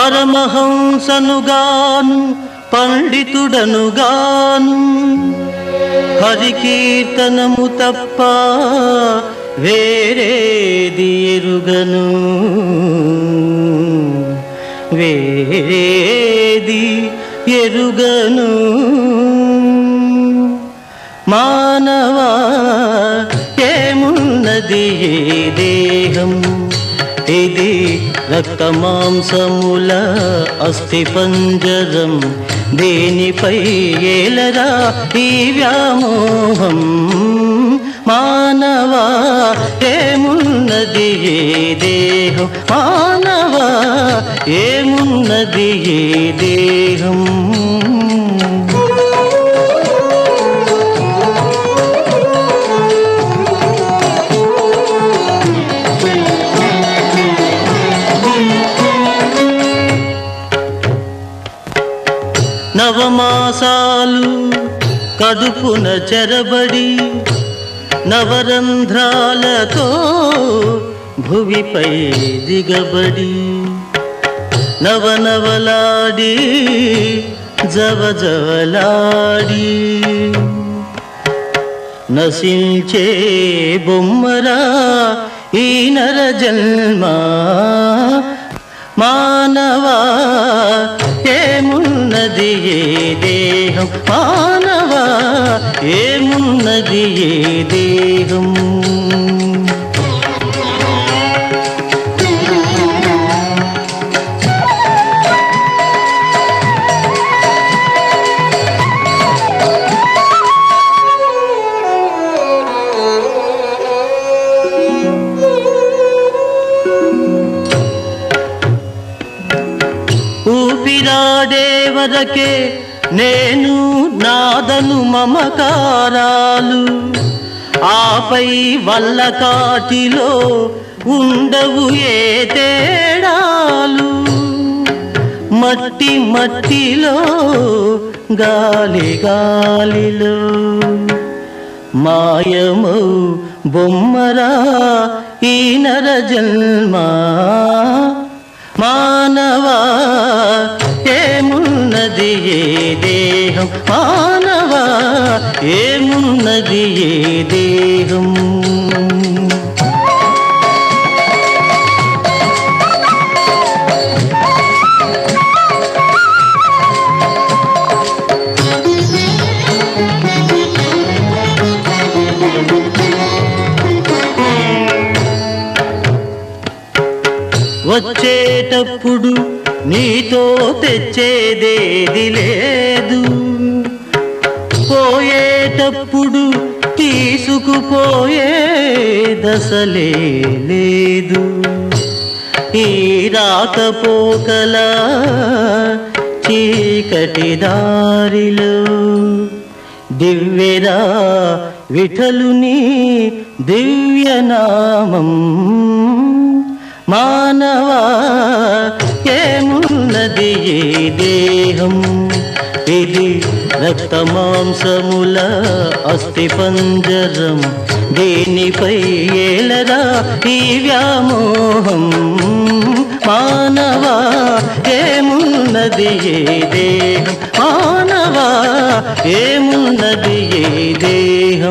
పరమహంసనుగాను పండితుడనుగాను. హరికీర్తనము తప్ప వేరేది ఎరుగను. వేరేది ఎరుగను. మానవా ఏమున్నది ఈ దేహం ఇది రక్త మాంసముల అస్థి పంజరం దేనిపై ఏలరా ఈ వ్యామోహం? మానవా ఏమున్నది ఏ దేహం? మానవా ఏమున్నది ఏ దేహం? నవమాసాలు కడుపున చెరబడి నవరంధ్రాలతో భువిపై దిగబడి నవనవలాడి జవజవలాడి నశించే బొమ్మరా ఈ నర జన్మ మా ఏమున్నది ఏ దేహం మానవా ఏమున్నది ఏ దేహం నేను నాదను మమకారాలు. ఆపై వల్ల కాటిలో ఉండవు ఏ తేడాలు. మట్టి మట్టిలో గాలి గాలిలో. మాయమౌ బొమ్మరా ఈ నర జన్మ మానవా ఏమున్నది ఏ దేహం? మానవా ఏమున్నది ఏ దేహం? వచ్చేటప్పుడు నీతో తెచ్చేదేది లేదు. పోయేటప్పుడు తీసుకుపోయే దశలే లేదు. ఈ రాకపోకల చీకటి దారిలో దివ్యరా విఠలుని దివ్యనామం మానవా ఏమున్నది ఏ దేహం? ఇది రక్త మాంసముల అస్థి పంజరం. దేనిపై ఏలరా ఈ వ్యామోహం? మానవా ఏమున్నది ఏ దేహం? మానవా ఏమున్నది ఏ దేహం?